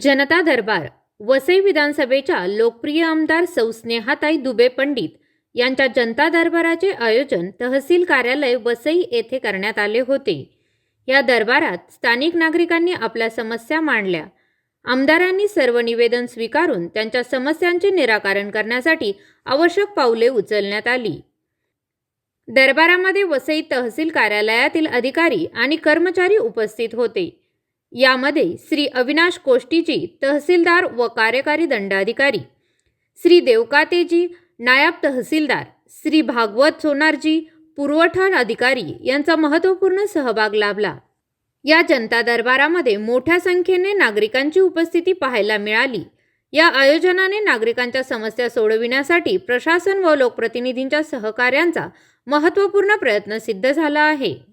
जनता दरबार वसई विधानसभेच्या लोकप्रिय आमदार सौ स्नेहाताई दुबे पंडित यांच्या जनता दरबाराचे आयोजन तहसील कार्यालय वसई येथे करण्यात आले होते. या दरबारात स्थानिक नागरिकांनी आपल्या समस्या मांडल्या. आमदारांनी सर्व निवेदन स्वीकारून त्यांच्या समस्यांचे निराकरण करण्यासाठी आवश्यक पावले उचलण्यात आली. दरबारामध्ये वसई तहसील कार्यालयातील अधिकारी आणि कर्मचारी उपस्थित होते. यामध्ये श्री अविनाश कोष्टीजी तहसीलदार व कार्यकारी दंडाधिकारी श्री देवकातेजी नायब तहसीलदार श्री भागवत सोनारजी पुरवठा अधिकारी यांचा महत्त्वपूर्ण सहभाग लाभला. या जनता दरबारामध्ये मोठ्या संख्येने नागरिकांची उपस्थिती पाहायला मिळाली. या आयोजनाने नागरिकांच्या समस्या सोडविण्यासाठी प्रशासन व लोकप्रतिनिधींच्या सहकार्यांचा महत्त्वपूर्ण प्रयत्न सिद्ध झाला आहे.